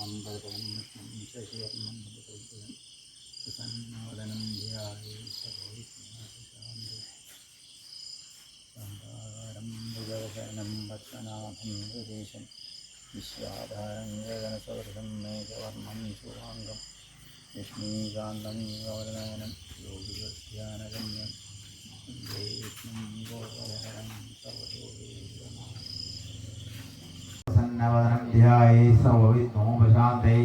ശുക്ലാംബരം ശശിവർണം സന്നോദനം ധ്യായേ ഭുജവശനം പത്മനാഭം സുരേശം വിശ്വാധാരം ഗഗനസദൃശം മേഘവർണം ശുഭാംഗം ലക്ഷ്മീകാന്തം ഗൗരനയനം യോഗിധ്യാനഗമ്യം വന്ദേ വിഷ്ണും ഗോപരഹരം സർവവിഘ്നോപശാന്തേ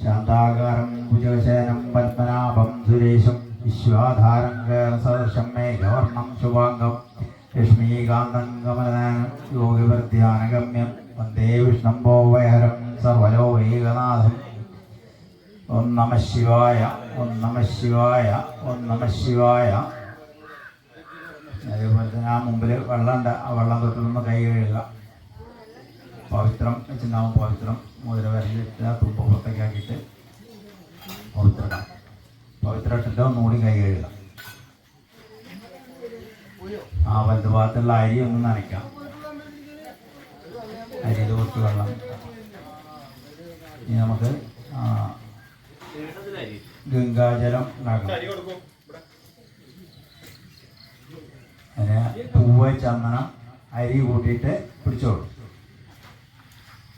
ശാന്താകാരം ഭുജശയനം പത്മനാഭം സുരേശം വിശ്വാധാരം സദൃശം മേഘവർണം ശുഭാംഗം ലക്ഷ്മീകാന്തം കമലനാനം യോഗിവർധ്യാനഗമ്യം വന്ദേ വിഷ്ണം ഭോവയഹരം സർവലോകൈകനാഥം. ഓം നമ ശിവായ ഓം നമ ശിവായ ഓം നമ ശിവായ. അതേപോലെ തന്നെ ആ മുമ്പിൽ വെള്ളമുണ്ട്. ആ വെള്ളം തൊട്ട് നമ്മൾ കൈ കഴുകുക. പവിത്രം വെച്ചിട്ടുണ്ടാവും പവിത്രം മുതിര വരലിട്ട് തുമ്പ പുറത്തേക്ക് ആക്കിയിട്ട് പവിത്രം. പവിത്രം ഇട്ടിട്ട് ഒന്നുകൂടി കൈ കഴുകാം. ആ വലത് ഭാഗത്തുള്ള അരി ഒന്ന് നനയ്ക്കാം. അരിയിൽ കുറച്ച് വെള്ളം. ഇനി നമുക്ക് ഗംഗാജലം ഉണ്ടാക്കണം. അതിന് പൂവ് ചന്ദനം അരി കൂട്ടിയിട്ട് പിടിച്ചോളൂ.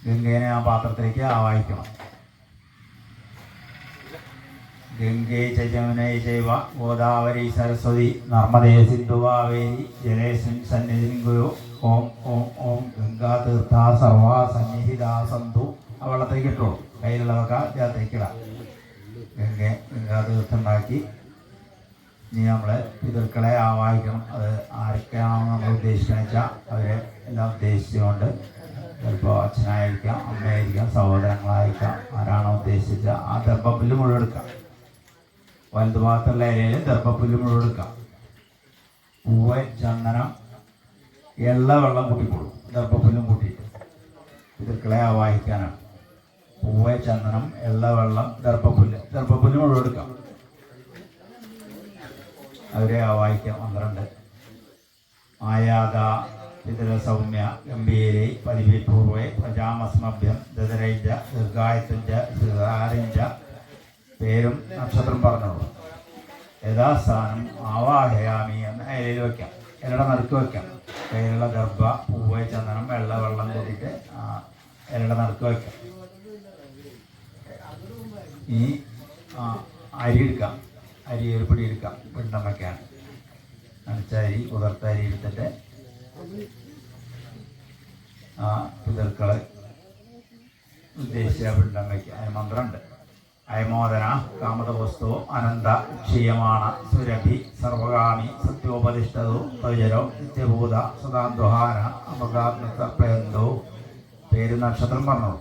ഗംഗേനെ ആ പാത്രത്തിലേക്ക് ആവാഹിക്കണം. ഗംഗേ ചജമുനൈ ചൈവ ഗോദാവരി സരസ്വതി നർമ്മദേ സിന്ധു കാവേരി ജലേശൻ സന്നിധിൻ ഗുരു. ഓം ഓം ഓം ഗംഗാ തീർത്ഥ സർവ സന്നിഹിതാ സന്തു. ആ വെള്ളത്തേക്ക് ഇട്ടോളൂ. കയ്യിലുള്ളതൊക്കെ ഇതിനകത്തേക്ക് ഗംഗ ഗംഗാ തീർത്ഥം ഉണ്ടാക്കി ഇനി നമ്മൾ പിതൃക്കളെ ആവാഹിക്കണം. അത് ആരൊക്കെയാണോ നമ്മൾ ഉദ്ദേശിക്കുന്നത് വെച്ചാൽ അവരെ എല്ലാം ഉദ്ദേശിച്ചുകൊണ്ട് ചിലപ്പോൾ അച്ഛനായിരിക്കാം അമ്മയായിരിക്കാം സഹോദരങ്ങളായിരിക്കാം ആരാണോ ഉദ്ദേശിച്ച ആ ദർഭപ്പുല്ല് മുഴുവൻ എടുക്കാം. വലതു ഭാഗത്തുള്ള ഇലയിൽ ദർഭപ്പുല്ല് മുഴുവൻ എടുക്കാം. പൂവ് ചന്ദനം എള്ള വെള്ളം കൂട്ടിക്കൊള്ളും ദർഭപ്പുല്ലും കൂട്ടിയിട്ട്. പിതൃക്കളെ ആവാഹിക്കാനാണ്. പൂവ് ചന്ദനം എള്ള വെള്ളം ദർഭപ്പുല്ല്. ദർഭപ്പുല്ല് മുഴുവൻ എടുക്കാം. അവരെ ആവാഹിക്കാം. പന്ത്രണ്ട്. ആയാത പിതര സൗമ്യ ഗംഭീരെ പരിവിപൂർവേ പ്രജാമസ്മഭ്യം ദദരൈജ ദീർഘായത്തുഞ്ച ദീർഘാരിഞ്ച പേരും നക്ഷത്രം പറഞ്ഞോളൂ. യഥാസ്ഥാനം ആവാഹയാമി എന്ന ഇലയിൽ വെക്കാം. ഇലയുടെ നടുക്ക് വെക്കാം. കയ്യിലുള്ള ഗർഭ പൂവ് ചന്ദനം വെള്ള വെള്ളം കൂട്ടിയിട്ട് ഇലയുടെ നടുക്ക് വെക്കാം. ഈ അരി എടുക്കാം. അരി ഒരു പിടി എടുക്കാം. പിണ്ടം വെക്കാൻ നനച്ച അരി കുതിർത്ത അരി എടുത്തിട്ട് ആ പിതൃക്കളെ ഉദ്ദേശിച്ച അതിന് മന്ത്രമുണ്ട് അയമോദന കാമതവസ്തു അനന്ത ക്ഷീയമാണ് സുരഭി സർവകാമി സത്യോപതിഷ്ഠതു തൗജരോ നിത്യഭൂത സദാന്തുഹാന അമൃതാത്മസർപ്പയന്തോ പേര് നക്ഷത്രം പറഞ്ഞു.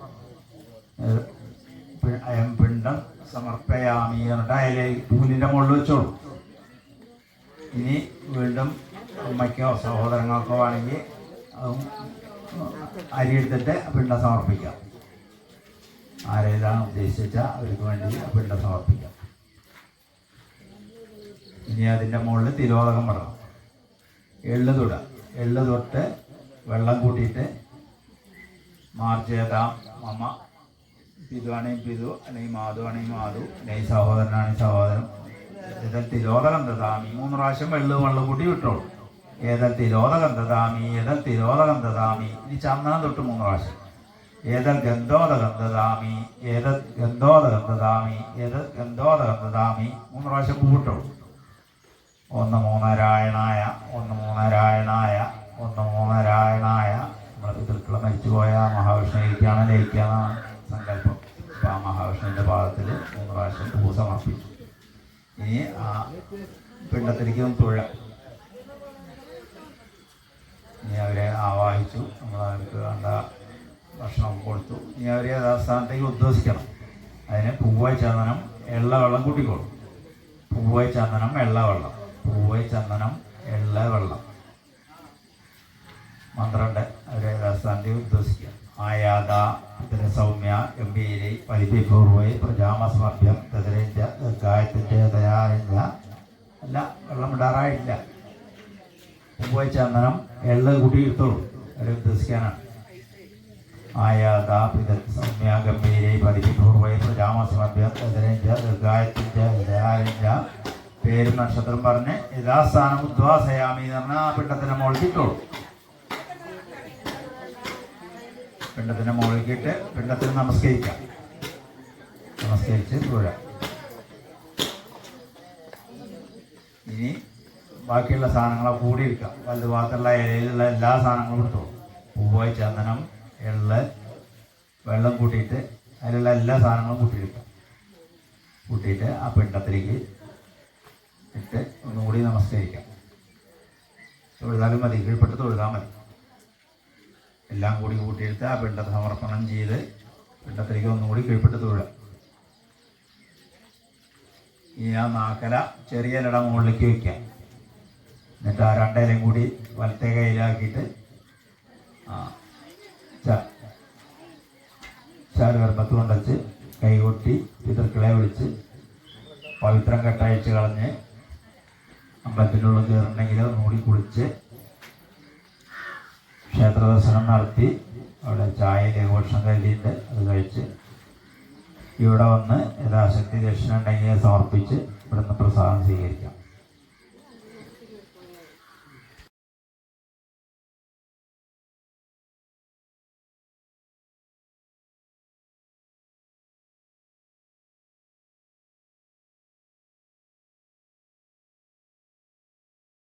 അയം പിണ്ടം സമർപ്പയാമി എന്നിട്ട് അതിലെ പൂലിന്റെ മുകളിൽ വെച്ചോളൂ. ഇനി വീണ്ടും അമ്മയ്ക്കോ സഹോദരങ്ങൾക്കോ ആണെങ്കിൽ അരിയെടുത്തിട്ട് പിണ്ട സമർപ്പിക്കാം. ആരെല്ലാം ഉദ്ദേശിച്ച അവർക്ക് വേണ്ടി പിണ്ട സമർപ്പിക്കാം. ഇനി അതിന്റെ മുകളിൽ തിരോധകം പറയണം എള്ള് തുട. എള്ള് തൊട്ട് വെള്ളം കൂട്ടിയിട്ട് മാർച്ചേതാം അമ്മ പിതുവാണെങ്കിൽ പിതു അല്ലെങ്കിൽ മാധു ആണെങ്കിൽ മാധു അല്ലെങ്കിൽ സഹോദരനാണെങ്കിൽ സഹോദരൻ. ഇതിൽ തിരോധകം ദദാമി മൂന്ന് പ്രാവശ്യം വെള്ളം വെള്ളം കൂട്ടി വിട്ടോളൂ. ഏതൽ തിരോധകം ദദാമി ഏതൽ തിരോധകം ദദാമി. ഇനി ചന്ദനം തൊട്ട് മൂന്ന് പ്രാവശ്യം. ഏതൽ ഗന്ധോദകം ദദാമി ഏതൽ ഗന്ധോദകം ദദാമി ഏതൽ ഗന്ധോദകം മൂന്ന് പ്രാവശ്യം പൂവിട്ടോളൂ ഒന്ന് മൂന്നരായണായ ഒന്ന് മൂന്നരായണായ ഒന്ന് മൂന്നരായണായ. നമ്മുടെ പിതൃക്കളെ മരിച്ചുപോയ മഹാവിഷ്ണുവിലേക്കാണ് ലയിക്കാന്നാണ് സങ്കല്പം. അപ്പം ആ മഹാവിഷ്ണുവിന്റെ ഭാഗത്തിൽ മൂന്ന് പ്രാവശ്യം പൂ സമർപ്പിച്ചു ഇനി ആ പിണ്ടത്തിലേക്ക് തുഴ. ഇനി അവരെ ആവാഹിച്ചു. നമ്മൾ അവർക്ക് വേണ്ട ഭക്ഷണം കൊടുത്തു. ഇനി അവരെ യഥാസ്ഥാനത്തേക്ക് ഉദ്ദേശിക്കണം അതിന് പൂവായ ചന്ദനം എള്ള വെള്ളം കൂട്ടിക്കോളും. പൂവായ ചന്ദനം എള്ള വെള്ളം. പൂവ ചന്ദനം എള്ള വെള്ളം. മന്ത്രണ്ട് അവരെ യഥാസ്ഥാനത്തേക്ക് ഉദ്ദേശിക്കുക ആയാത ഇതിന് സൗമ്യ ഗംഭീരി പരിധിപൂർവ പ്രജാമസമർഭ്യം തതിരഞ്ച ഗായത്തിന്റെ ദയാരിഞ്ച അല്ല വെള്ളം ഇടാറായിട്ടില്ല പൂവ ചന്ദനം എള്ള കൂട്ടിയിടത്തോളൂ ദൃശ്യനാണ് ആയാതാപിതൽ സൗമ്യാഗംഭീരെ പതിപൂർവയസ് രാമസമഭ്യായത്തിന്റെ പേരും നക്ഷത്രം പറഞ്ഞ് യഥാസ്ഥാനം ഉദ്വാസയാമി എന്ന് പറഞ്ഞാൽ ആ പിണ്ടത്തിനെ മുകളിക്കിട്ടുള്ളൂ പിണ്ടത്തിനെ മുകളിക്കിട്ട് പിണ്ടത്തിന് നമസ്കരിക്കാം. നമസ്കരിച്ച് തൊഴാം ഇനി ബാക്കിയുള്ള സാധനങ്ങളെ കൂടി എടുക്കാം. വലുത് ഭാഗത്തുള്ള ഇലയിലുള്ള എല്ലാ സാധനങ്ങളും എടുത്തോളും പൂവ് ചന്ദനം എള്ള് വെള്ളം കൂട്ടിയിട്ട് അതിലുള്ള എല്ലാ സാധനങ്ങളും കൂട്ടിയെടുക്കാം. കൂട്ടിയിട്ട് ആ പിണ്ടത്തിലേക്ക് ഇട്ട് ഒന്നുകൂടി നമസ്കരിക്കാം. തൊഴുതാലും മതി. കീഴ്പ്പെട്ട് തൊഴുതാൽ മതി. എല്ലാം കൂടി കൂട്ടിയെടുത്ത് ആ പിണ്ടത്തെ സമർപ്പണം ചെയ്ത് പിണ്ടത്തിലേക്ക് ഒന്നുകൂടി കീഴ്പ്പെട്ട് തൊഴുക. ഇനി ആ നാക്കല ചെറിയ ലട മുകളിലേക്ക് വയ്ക്കാം എന്നിട്ട് ആ രണ്ടേലും കൂടി വലത്തെ കയ്യിലാക്കിയിട്ട് ആ ച ചാരുഗർഭത്ത് കൊണ്ടുവച്ച് കൈകൊട്ടി പിതൃക്കളെ വിളിച്ച് പവിത്രം കെട്ടയച്ച് കളഞ്ഞ് അമ്പലത്തിന്റെ ഉള്ളിൽ കയറുണ്ടെങ്കിൽ മൂടി കുളിച്ച് ക്ഷേത്ര ദർശനം നടത്തി അവിടെ ചായ ലഘുഭക്ഷണം കരുതിയിട്ട് അത് കഴിച്ച് ഇവിടെ വന്ന് യഥാശക്തി ദക്ഷിണ ഉണ്ടെങ്കിൽ സമർപ്പിച്ച് ഇവിടുന്ന് പ്രസാദം സ്വീകരിക്കാം.